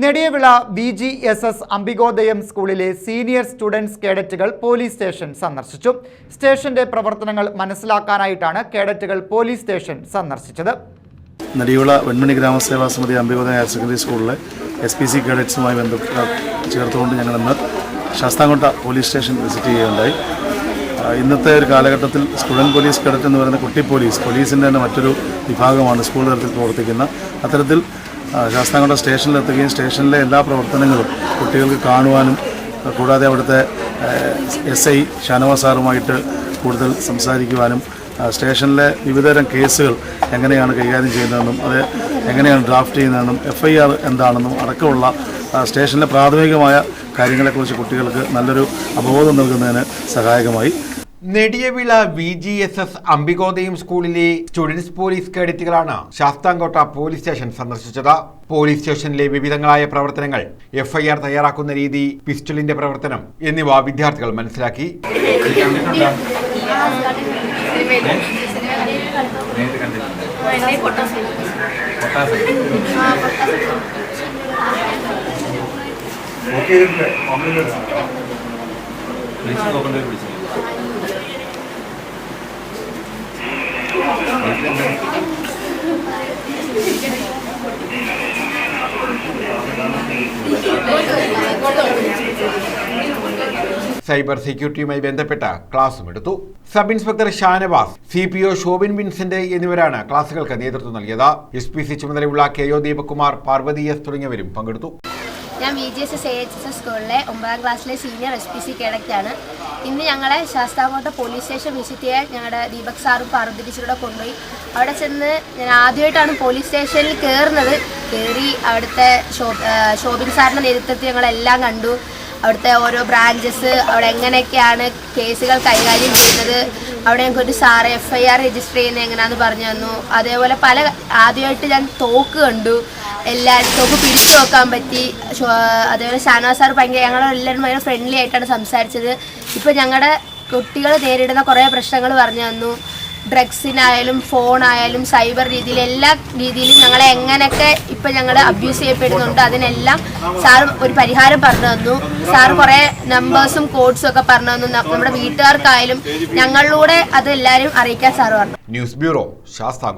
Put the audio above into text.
Nediyavila B G S S Ambikodayam സ്കൂളിലെ senior students കേഡറ്റുകൾ police station സന്ദർശിച്ചു. സ്റ്റേഷന്റെ പ്രവർത്തനങ്ങൾ മനസ്സിലാക്കാനായിട്ടാണ് കേഡറ്റുകൾ പോലീസ് സ്റ്റേഷൻ സന്ദർശിച്ചത്. നടിയുള്ള വെൺമണി ഗ്രാമസേവാ സമിതി അംബികോദയം ഹയർ സെക്കൻഡറി സ്കൂളിലെ എസ് പി സി കേഡറ്റ്സുമായി ചേർത്തുകൊണ്ട് ഞങ്ങൾ ഇന്ന് ശാസ്താംകോട്ട പോലീസ് സ്റ്റേഷൻ വിസിറ്റ് ചെയ്യുകയുണ്ടായി. ഇന്നത്തെ ഒരു കാലഘട്ടത്തിൽ സ്റ്റുഡന്റ് പോലീസ് കേഡറ്റ് എന്ന് പറയുന്ന കുട്ടി പോലീസ് പോലീസിന്റെ തന്നെ മറ്റൊരു വിഭാഗമാണ് സ്കൂൾ തലത്തിൽ പ്രവർത്തിക്കുന്ന. അത്തരത്തിൽ ശാസ്താംകോട്ട സ്റ്റേഷനിലെത്തുകയും സ്റ്റേഷനിലെ എല്ലാ പ്രവർത്തനങ്ങളും കുട്ടികൾക്ക് കാണുവാനും കൂടാതെ അവിടുത്തെ എസ് ഐ ഷാനവാസ് സാറുമായിട്ട് കൂടുതൽ സംസാരിക്കുവാനും സ്റ്റേഷനിലെ വിവിധതരം കേസുകൾ എങ്ങനെയാണ് കൈകാര്യം ചെയ്യുന്നതെന്നും അത് എങ്ങനെയാണ് ഡ്രാഫ്റ്റ് ചെയ്യുന്നതെന്നും എഫ് ഐ ആർ എന്താണെന്നും അടക്കമുള്ള സ്റ്റേഷനിലെ പ്രാഥമികമായ കാര്യങ്ങളെക്കുറിച്ച് കുട്ടികൾക്ക് നല്ലൊരു അവബോധം നൽകുന്നതിന് സഹായകമായി Nediyavila V G S S Ambikodayam സ്കൂളിലെ സ്റ്റുഡൻസ് പോലീസ് കേഡറ്റുകളാണ് ശാസ്താംകോട്ട പോലീസ് സ്റ്റേഷൻ സന്ദർശിച്ചത്. പോലീസ് സ്റ്റേഷനിലെ വിവിധങ്ങളായ പ്രവർത്തനങ്ങൾ എഫ്ഐആർ തയ്യാറാക്കുന്ന രീതി പിസ്റ്റളിന്റെ പ്രവർത്തനം എന്നിവ വിദ്യാർത്ഥികൾ മനസ്സിലാക്കി. സൈബർ സെക്യൂരിറ്റിയുമായി ബന്ധപ്പെട്ട ക്ലാസും എടുത്തു. Sub inspector Shanavas C P O Shobin Vincent എന്നിവരാണ് ക്ലാസുകൾക്ക് നേതൃത്വം നൽകിയത്. എസ് പി സി ചുമതലയുള്ള K O Deepakumar Parvathi S തുടങ്ങിയവരും പങ്കെടുത്തു. ഞാൻ V G S S A H S S സ്കൂളിലെ ഒമ്പതാം ക്ലാസ്സിലെ സീനിയർ എസ് പി സി കേഡറ്റാണ്. ഇന്ന് ഞങ്ങളെ ശാസ്താംകോട്ട പോലീസ് സ്റ്റേഷൻ വിസിറ്റ് ചെയ്യാൻ ഞങ്ങളുടെ ദീപക് സാറും പാർവതി ടീച്ചറുടെ കൊണ്ടുപോയി. അവിടെ ചെന്ന് ഞാൻ ആദ്യമായിട്ടാണ് പോലീസ് സ്റ്റേഷനിൽ കയറുന്നത് കയറി അവിടുത്തെ ഷോബിൻ സാറിന്റെ നേതൃത്വത്തിൽ ഞങ്ങളെല്ലാം കണ്ടു. അവിടുത്തെ ഓരോ ബ്രാഞ്ചസ് അവിടെ എങ്ങനെയൊക്കെയാണ് കേസുകൾ കൈകാര്യം ചെയ്യുന്നത്. അവിടെ ഞങ്ങൾക്ക് ഒരു sir F I R register ചെയ്യുന്നത് എങ്ങനെയാണെന്ന് പറഞ്ഞു തന്നു. അതേപോലെ പല ആദ്യമായിട്ട് ഞാൻ തോക്ക് കണ്ടു. എല്ലാ ഷോപ്പ് പിടിച്ചു നോക്കാൻ പറ്റി. അതേപോലെ ഷാനവാസ് സാർ ഭയങ്കര ഞങ്ങളെല്ലാവരും ഭയങ്കര ഫ്രണ്ട്ലി ആയിട്ടാണ് സംസാരിച്ചത്. ഇപ്പം ഞങ്ങളുടെ കുട്ടികൾ നേരിടുന്ന കുറേ പ്രശ്നങ്ങൾ പറഞ്ഞു തന്നു. ഡ്രഗ്സിനായാലും ഫോണായാലും സൈബർ രീതിയിൽ എല്ലാ രീതിയിലും ഞങ്ങളെ എങ്ങനെയൊക്കെ ഇപ്പം ഞങ്ങൾ അബ്യൂസ് ചെയ്യപ്പെടുന്നുണ്ട് അതിനെല്ലാം സാർ ഒരു പരിഹാരം പറഞ്ഞു തന്നു. സാർ കുറേ നമ്പേഴ്സും കോഡ്സും ഒക്കെ പറഞ്ഞു തന്നു. നമ്മുടെ വീട്ടുകാർക്കായാലും ഞങ്ങളിലൂടെ അത് എല്ലാവരും അറിയിക്കാൻ സാർ പറഞ്ഞു. News bureau Sasthamkotta